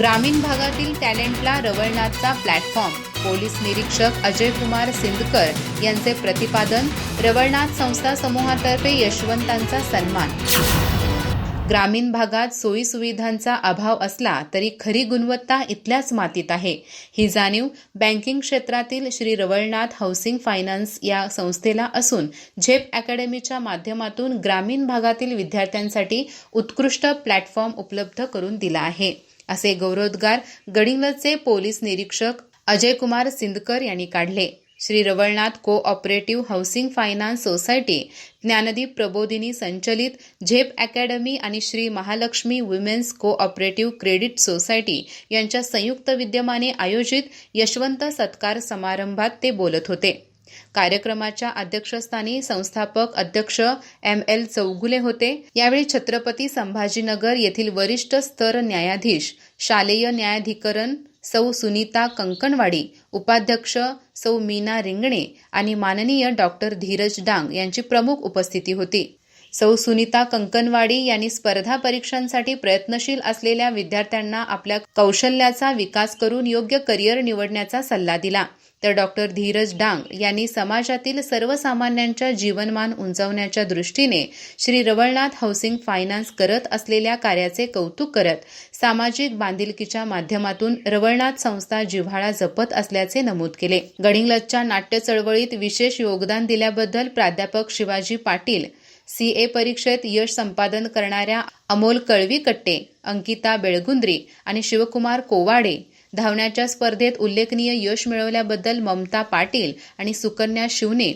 ग्रामीण भागातील टॅलेंटला रवळनाथचा platform police निरीक्षक अजय कुमार सिंदकर यांचे प्रतिपादन रवळनाथ संस्था समूहातर्फे यशवंतांचा सन्मान. ग्रामीण भागात सोयी सुविधांचा अभाव असला तरी खरी गुणवत्ता इथल्याच मातीत आहे. ही जाणीव बँकिंग क्षेत्रातील श्री रवळनाथ हाऊसिंग फायनान्स या संस्थेला असून झेप अकॅडमीच्या माध्यमातून ग्रामीण भागातील विद्यार्थ्यांसाठी उत्कृष्ट प्लॅटफॉर्म उपलब्ध करून दिला आहे. असे गौरवोद्गार गडिंग्लजचे पोलीस निरीक्षक अजय कुमार सिंदकर यांनी काढले. Shri Ravalnath cooperative housing finance society Dnyandeep Prabodhini संचलित झेप अकॅडमी आणि Shri Mahalakshmi women's cooperative credit society यांच्या संयुक्त विद्यमाने आयोजित यशवंत सत्कार समारंभात ते बोलत होते. कार्यक्रमाच्या अध्यक्षस्थानी संस्थापक अध्यक्ष एम एल चौगुले होते. यावेळी छत्रपती संभाजीनगर येथील वरिष्ठ स्तर न्यायाधीश शालेय न्यायाधिकरण सौ सुनीता कंकणवाडी उपाध्यक्ष सौ मीना रिंगणे आणि माननीय डॉक्टर धीरज डांग यांची प्रमुख उपस्थिती होती. सौ सुनीता कंकणवाडी यांनी स्पर्धा परीक्षांसाठी प्रयत्नशील असलेल्या विद्यार्थ्यांना आपल्या कौशल्याचा विकास करून योग्य करिअर निवडण्याचा सल्ला दिला. तर डॉक्टर धीरज डांग यांनी समाजातील सर्वसामान्यांच्या जीवनमान उंचावण्याच्या दृष्टीने श्री रवळनाथ हाऊसिंग फायनान्स करत असलेल्या कार्याचे कौतुक करत सामाजिक बांधिलकीच्या माध्यमातून रवळनाथ संस्था जिव्हाळा जपत असल्याचे नमूद केले. गडिंगलजच्या नाट्य चळवळीत विशेष योगदान दिल्याबद्दल प्राध्यापक शिवाजी पाटील सी ए परीक्षेत यश संपादन करणाऱ्या अमोल कळवी कट्टे अंकिता बेळगुंद्री आणि शिवकुमार कोवाडे धावण्याच्या स्पर्धेत उल्लेखनीय यश मिळवल्याबद्दल ममता पाटील आणि सुकन्या शिवने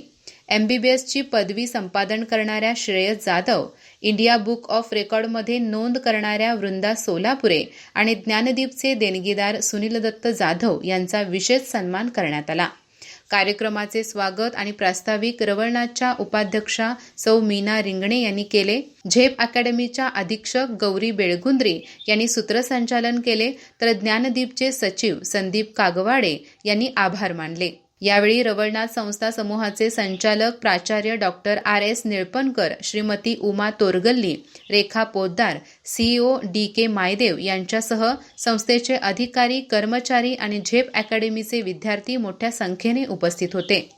एमबीबीएसची पदवी संपादन करणाऱ्या Shreyas Jadhav India book of रेकॉर्डमध्ये नोंद करणाऱ्या वृंदा सोलापुरे आणि ज्ञानदीपचे देणगीदार सुनील दत्त जाधव यांचा विशेष सन्मान करण्यात आला. कार्यक्रमाचे स्वागत आणि प्रास्ताविक रवळनाथच्या उपाध्यक्षा सौ मीना रिंगणे यांनी केले. झेप अकॅडमीच्या अधीक्षक गौरी बेळगुंद्री यांनी सूत्रसंचालन केले. तर ज्ञानदीपचे सचिव संदीप कागवाडे यांनी आभार मानले. यावेळी रवळनाथ संस्था समूहाचे संचालक प्राचार्य doctor R S Nilpankar Shrimati Uma Torgalli Rekha Poddar CEO D K Maydev यांच्यासह संस्थेचे अधिकारी कर्मचारी आणि झेप अकॅडमीचे विद्यार्थी मोठ्या संख्येने उपस्थित होते.